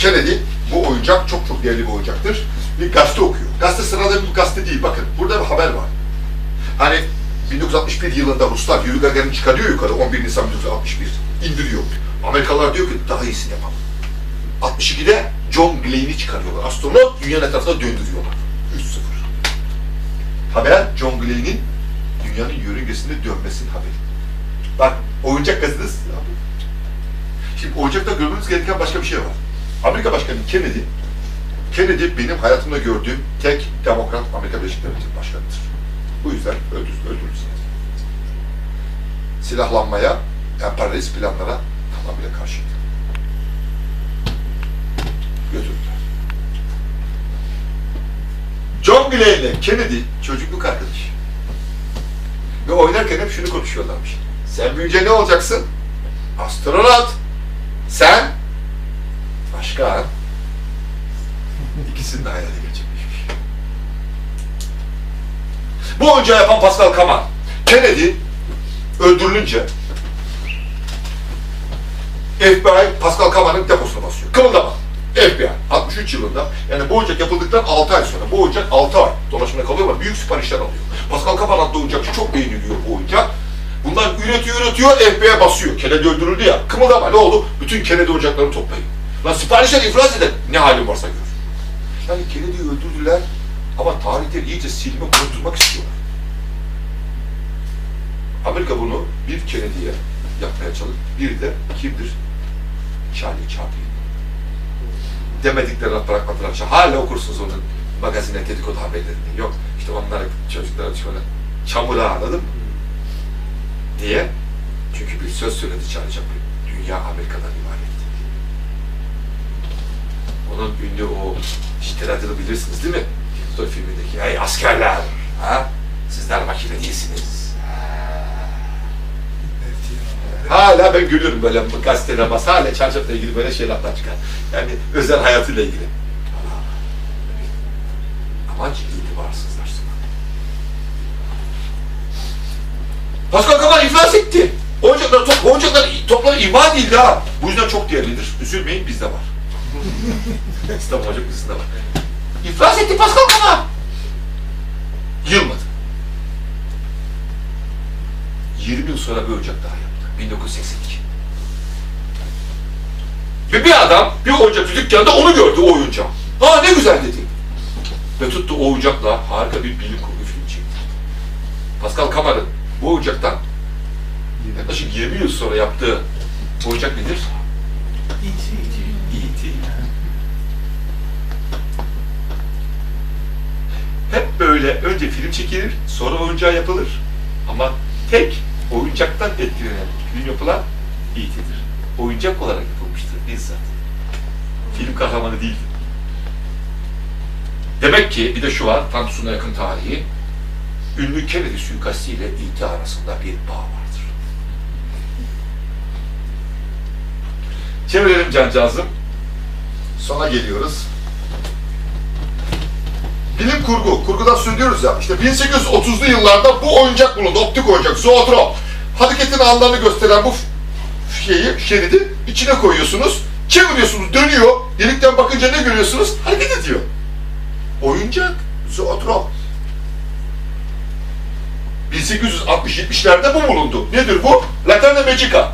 Kennedy bu oyuncak çok çok değerli bir oyuncaktır. Bir gazete okuyor. Gazete sırada bir gazete değil. Bakın burada bir haber var. Hani 1961 yılında Ruslar Yuri Gagarin çıkarıyor yukarı 11 Nisan 1961 indiriyor. Amerikalılar diyor ki daha iyisini yapalım. 62'de John Glenn'i çıkarıyorlar. Astronot dünyanın etrafına döndürüyorlar. 3-0. Haber John Glenn'in dünyanın yörüngesinde dönmesinin haberi. Bak oyuncak gazetesi. Şimdi oyuncakta görmemiz gereken başka bir şey var. Amerika Başkanı Kennedy, Kennedy benim hayatımda gördüğüm tek demokrat Amerika Birleşik Devletleri başkanıdır. Bu yüzden öldür, öldürürsünüz. Silahlanmaya, emperyalist planlara tamamıyla karşıydı. Götürdüler. John Glenn ile Kennedy çocukluk arkadaşı. Ve oynarken hep şunu konuşuyorlarmış. Sen büyüyünce ne olacaksın? Astronot. Sen? Başkan. İkisinin de hayali gerçekleşmiş. Bu oyuncağı yapan Pascal Kaman, Kennedy öldürülünce FBI Pascal Kaman'ın deposuna basıyor. Kımıldama. FBI 63 yılında yani bu oyuncak yapıldıktan 6 ay sonra bu oyuncak 6 ay dolaşımda kalıyor ama büyük siparişler alıyor. Pascal Kaman adlı oyuncakçı çok beğeniliyor bu oyuncak. Bunlar üretiyor üretiyor FBI'ye basıyor. Kennedy öldürüldü ya. Kımıldama ne oldu? Bütün Kennedy oyuncaklarını toplayın. Lan siparişler iflas eder. Ne halin varsa gör. Yani Kennedy'yi öldürdüler ama tarihleri iyice silme unutturmak istiyorlar. Amerika bunu bir Kennedy'ye yapmaya çalıştı. Bir de kimdir? Charlie Chaplin. Demediklerini bırakmadılar. Hala okursunuz onun magazine dedikodu haberlerini. Yok işte onlar çocuklara şöyle çamura anladın mı? Niye? Çünkü bir söz söyledi Charlie Chaplin. Dünya Amerika'dan ibaret. Onun ünlü o işte adını bilirsiniz değil mi? Diktatör filmindeki. Hey askerler! Ha? Sizler makine değilsiniz. Hala ben gülüyorum böyle gazetelere bas. Hala Çarşaf'la ilgili böyle şeyler çıkar. Yani özel hayatıyla ilgili. Amaç itibarsızlaştırmak. Pascal Kamal iflas etti. Oyuncaklar, top, oyuncaklar topları ima değildi ha. Bu yüzden çok değerlidir. Üzülmeyin bizde var. İstanbul Hocam bizde var. İflas etti Pascal Kamal. Yılmadı. 20 yıl sonra bir oyuncak daha yaptı. 1982. Ve bir adam bir oyuncakçı dükkanda onu gördü o oyuncağı. Aa ne güzel dedi. Ve tuttu o oyuncakla harika bir bilim kurgu film çekti. Pascal Kamar'ın bu oyuncaktan yaklaşık 20 yıl sonra yaptığı oyuncak nedir? E.T. Hep böyle önce film çekilir, sonra oyuncağı yapılır. Ama tek oyuncaktan etkilenen film yapılan E.T.'dir. Oyuncak olarak yapılmıştır bizzat. Film kahramanı değildir. Demek ki bir de şu var, Tantus'una yakın tarihi, ünlü Kennedy suikasti ile E.T. arasında bir bağ vardır. Çevirelim cancağızım. Sona geliyoruz. Bilim kurgu, kurgudan söylüyoruz ya, işte 1830'lu yıllarda bu oyuncak bulundu, optik oyuncak, zootrop. Hareketin anlarını gösteren bu şeyi, şeridi içine koyuyorsunuz, çeviriyorsunuz, dönüyor, delikten bakınca ne görüyorsunuz? Hareket ediyor. Oyuncak, zootrop. 1860-70'lerde bu bulundu. Nedir bu? Laterna magica.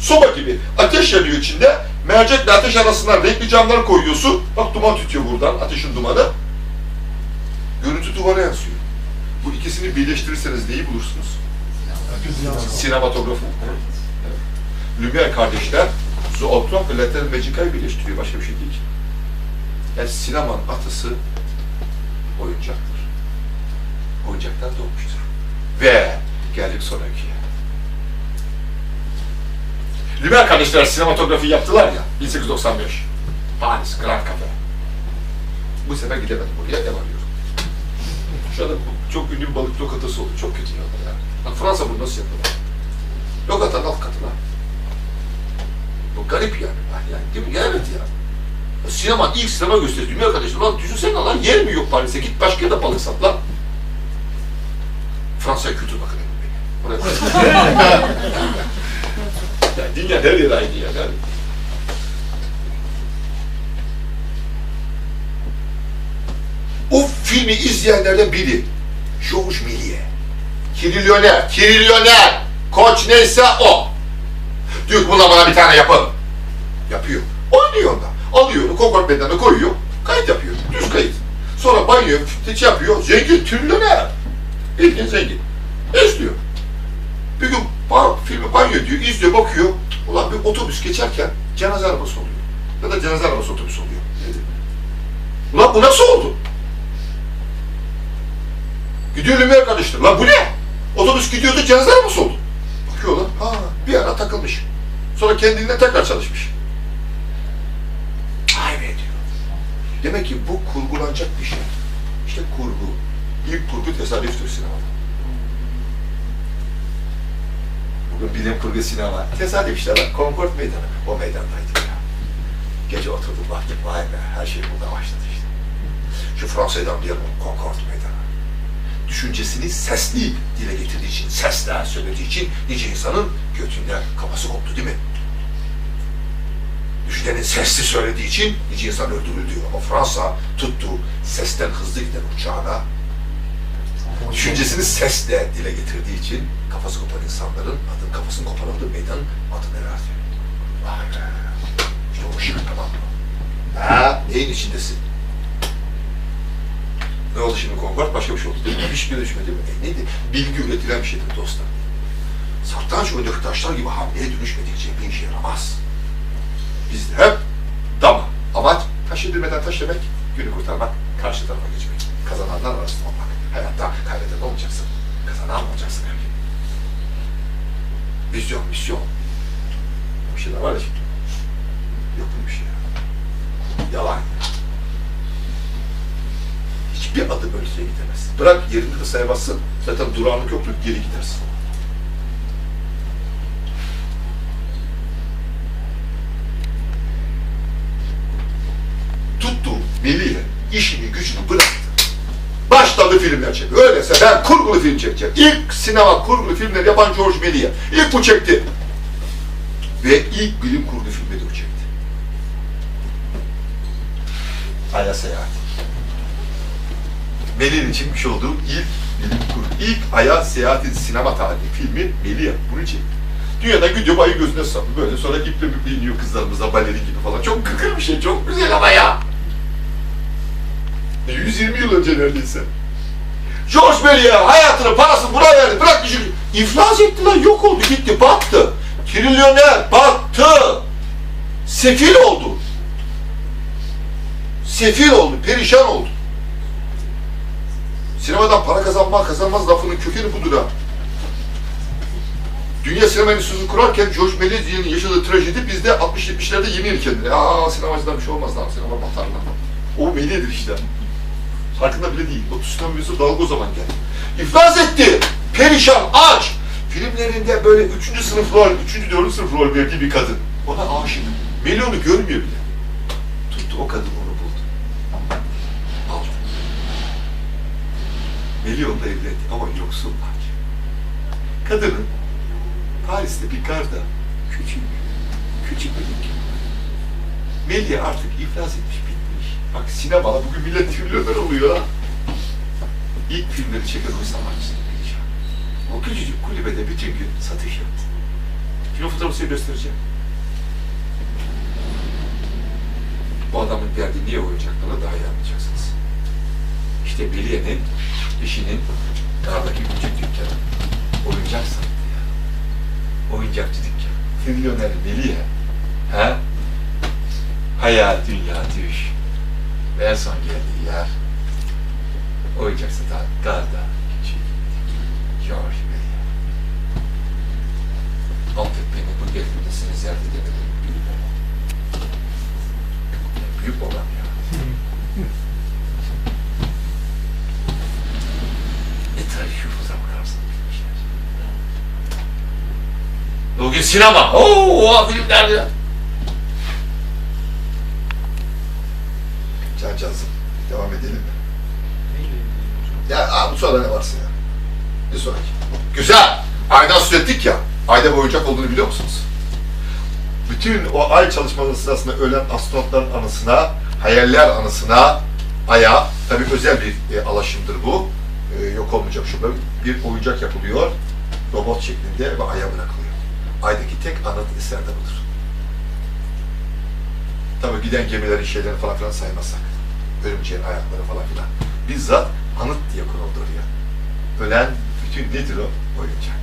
Soba gibi. Ateş yanıyor içinde. Mercekle ateş arasından renkli camlar koyuyorsun. Bak duman tütüyor buradan, ateşin dumanı. Duvara yansıyor. Bu ikisini birleştirirseniz neyi bulursunuz? Sinematografi. Evet. Lumière kardeşler Zootrop ve Latin Magica'yı birleştiriyor. Başka bir şey değil. Yani sinemanın atısı oyuncaktır. Oyuncaktan doğmuştur. Ve geldik son. Lumière kardeşler sinematografi yaptılar ya 1895. Paris, Grand Cafe. Bu sefer gidemedim buraya, ev arıyorum. Şu anda çok ünlü bir balık lokantası oldu. Çok kötü yiyorlar yani. Bak Fransa bunu nasıl yapıyorlar? Lokantanın alt katına. Bu garip yani. yani değil mi? Evet ya. Sinema, ilk sinema gösterisi. Dünya kardeşim. Lan düşünsene lan yer mi yok Paris'e? Git başka yerde balık sat lan. Fransa'ya kültür bakın beni. Oraya yani dünya her yeri aynı ya. Yani. Filmi izleyenlerden biri. Georges Méliès. Trilyoner, trilyoner. Koç neyse o. Diyor ki bana bir tane yapın. Yapıyor. Oynuyor onda. Alıyor onu Concord meydanına koyuyor. Kayıt yapıyor. Düz kayıt. Sonra banyo hiç yapıyor. Zengin, trilyoner. Bildiğin zengin. İzliyor. Bir gün ba- filmi banyo diyor, izliyor, bakıyor. Ulan bir otobüs geçerken cenaze arabası oluyor. Ya da cenaze arabası otobüs oluyor. Ulan bu nasıl oldu? Gidiyor Lumière karıştır. Lan bu ne? Otobüs gidiyordu cenaze arabası oldu. Bakıyor lan. Ha, bir ara takılmış. Sonra kendiliğinden tekrar çalışmış. Vay be diyor. Demek ki bu kurgulanacak bir şey. İşte kurgu. İlk kurgu tesadüftür sinemada. Bugün bilim kurgu sinema. Tesadüf işte lan. Concord meydanı. O meydandaydık ya. Gece oturduk baktık vay be her şey burada başladı işte. Şu Fransa'dan diyelim Concord meydanı. Düşüncesini sesli dile getirdiği için, sesle söylediği için nice insanın götünde kafası koptu değil mi? Düşüncenin sesli söylediği için nice insan öldürüldü. Ama Fransa tuttu sesten hızlı giden uçağına düşüncesini sesle dile getirdiği için kafası kopan insanların adın kafasının koparıldığı meydan adını verdi. Vay be. İşte o şiir tamam mı? Ha, neyin içindesin? Ne oldu şimdi Concord? Başka bir şey oldu değil mi? Hiç gelişmedi mi? E neydi? Bilgi üretilen bir şeydir dostlar. Satranç oyundaki taşlar gibi hamleye dönüşmedikçe bir işe yaramaz. Bizde hep dama. Amaç taş edilmeden taş demek, günü kurtarmak, karşı tarafa geçmek. Kazananlar arasında olmak. Hayatta kaybeden olmayacaksın. Kazanan olacaksın her gün. Vizyon, misyon. Bir şeyler var ya şimdi. Yok böyle bir şey ya. Yalan. Hiçbir adım öteye gidemez. Bırak yerinde de sayabassın. Zaten durağanlık yoktur, geri gidersin. Tuttu Melih'e işini gücünü bıraktı. Başladı filmler çekiyor. Öyleyse ben kurgulu film çekeceğim. İlk sinema kurgulu filmleri yapan George Melih'e. İlk bu çekti. Ve ilk bilim kurgu filmi de o çekti. Ay'a Seyahat. Melih'in çekmiş olduğu ilk bilim kurgu, ilk Ay'a Seyahat'in sinema tarihi filmi Melih bunu çekti. Dünyadan gidiyor ayı gözüne saplı böyle sonra iple müple iniyor kızlarımıza balerin gibi falan. Çok kıkır bir şey, çok güzel ama ya. 120 yıl önce neredeyse. George Melih'e hayatını, parasını buna verdi. Bırak işi. İflas etti lan, yok oldu, gitti, battı. Trilyoner, battı. Sefil oldu. Sefil oldu, perişan oldu. Sinemadan para kazanma, kazanmaz lafının kökeni budur ha. Dünya Sinema Enstitüsü'nü kurarken George Méliès'in yaşadığı trajedi bizde 60-70'lerde yemin kendine. Aa sinemacıdan bir şey olmaz lan, sinema batar lan. O Méliès'dir işte. Farkında bile değil. O tsunami virüsü dalga o zaman geldi. İflas etti. Perişan, aç. Filmlerinde böyle üçüncü sınıf rol, üçüncü, dördüncü sınıf rol verdiği bir kadın. Ona aşık. Melih görmüyor bile. Tuttu o kadın Onunla evlendi ama yoksul aç. Kadının Paris'te bir garda küçük, küçük bir dükkan. Melih artık iflas etmiş, bitmiş. Bak sinema bugün millet trilyoner oluyor. İlk filmleri çeken o sanatçı Melih. O küçücük kulübede bütün gün satış yaptı. Şimdi o fotoğrafı size göstereceğim. Bu adamın derdi niye oyuncaklarla daha iyi anlayacaksınız. İşte Melih'in eşinin dağdaki küçük dükkanı. Oyuncak sattı ya. Oyuncakçı dükkanı. Trilyoner Melih'e. Ha? Hayal, dünya, düş. Ve en son geldiği yer oyuncak satan Garda küçük George Melih. Affet beni bu geldiğimde seni ziyaret edemedim. Büyük babam. Ya Büyük babam ya. ne trajik bir fotoğraf karşısında bitmişler. Bugün sinema. Oo, o filmler ya. Can Cansın. Devam edelim mi? Ya abi sonra ne varsa ya. Bir sonraki. Güzel. Aydan söz ettik ya. Ayda bir oyuncak olduğunu biliyor musunuz? Bütün o ay çalışmaları sırasında ölen astronotların anısına, hayaller anısına ayağı, tabii özel bir e, alaşımdır bu. E, yok olmayacak şurada bir oyuncak yapılıyor. Robot şeklinde ve aya bırakılıyor. Tek anıt eser de budur. Tabii giden gemilerin şeylerini falan filan saymazsak. Örümceğin ayakları falan filan. Bizzat anıt diye konuldu oraya. Ölen bütün nedir o? Oyuncak.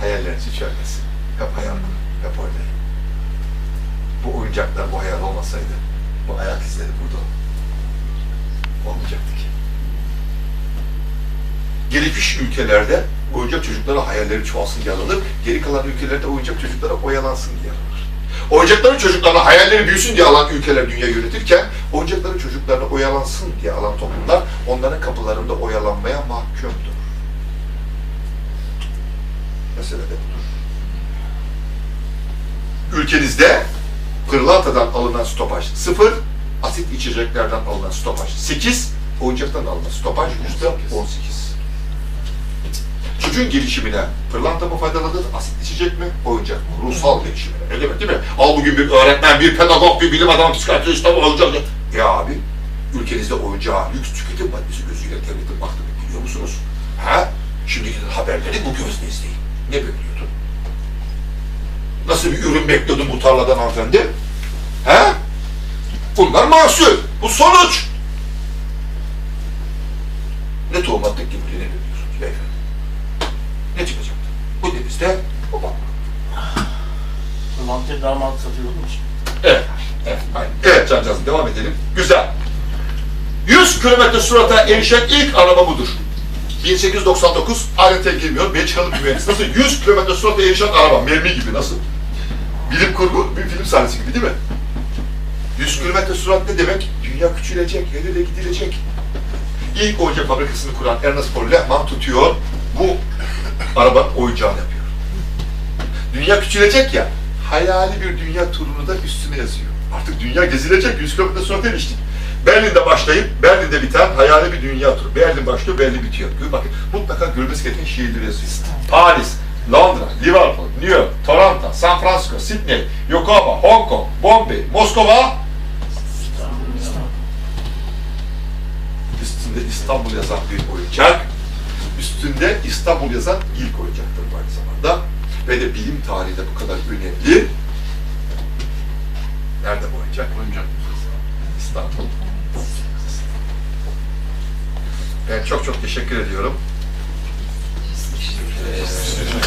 Hayallerinizi çölmesin. Hep hayal. Hep oynayın. Bu oyuncaklar bu hayal olmasaydı bu ayak izleri burada olmayacaktı ki. Gelişmiş ülkelerde oyuncak çocuklara hayalleri çoğalsın diye alınır. Geri kalan ülkelerde oyuncak çocuklara oyalansın diye alınır. Oyuncakların çocuklarına hayalleri büyüsün diye alan ülkeler dünya yönetirken, oyuncakların çocuklarına oyalansın diye alan toplumlar onların kapılarında oyalanmaya mahkumdur. Mesele de budur. Ülkenizde pırlantadan alınan stopaj sıfır, asit içeceklerden alınan stopaj 8, oyuncaktan alınan stopaj yüzde 18. Çocuğun gelişimine pırlanta mı faydalıdır, asit içecek mi, oyuncak mı? Ruhsal gelişimine. Ne demek değil mi? Al bugün bir öğretmen, bir pedagog, bir bilim adamı, psikiyatrist, tamam oyuncak. Ya abi, ülkenizde oyuncağa lüks tüketim maddesi gözüyle devletin baktığını biliyor musunuz? Ha? Şimdiki haberleri bu gözle izleyin. Ne bekliyordun? Nasıl bir ürün bekliyordun bu tarladan hanımefendi? He? Bunlar mahsul. Bu sonuç. Ne tohum attık ki buraya ne biliyorsunuz beyefendi? Ne çıkacaktı? Bu denizde bu bak. Mantığı daha mantıklı satıyor mu şimdi? Evet. Evet, aynen. evet Cancağız'ım devam edelim. Güzel. 100 kilometre surata erişen ilk araba budur. 1899 ayrıntıya girmiyor. Belçikalı bir mühendis. Nasıl 100 kilometre surata erişen araba. Mermi gibi nasıl? Bilim kurgu bir film sahnesi gibi değil mi? 100 kilometre sürat ne demek? Dünya küçülecek, el ele gidilecek. İlk oyuncak fabrikasını kuran Ernest Paul Lehmann tutuyor. Bu arabanın oyuncağını yapıyor. Dünya küçülecek ya, hayali bir dünya turunu da üstüne yazıyor. Artık dünya gezilecek, 100 kilometre sonra eriştik. Berlin'de başlayıp, Berlin'de biten hayali bir dünya turu. Berlin başlıyor, Berlin bitiyor. Bakın, mutlaka görmesi gereken şehirleri yazıyor. Paris, Londra, Liverpool, New York, Toronto, San Francisco, Sydney, Yokohama, Hong Kong, Bombay, Moskova, üstünde İstanbul yazan bir oyuncak, üstünde İstanbul yazan ilk oyuncaktır bu aynı zamanda ve de bilim tarihi de bu kadar önemli. Nerede bu oyuncak? Oyuncak Müzesi. İstanbul. Ben çok çok teşekkür ediyorum. Teşekkür ederim.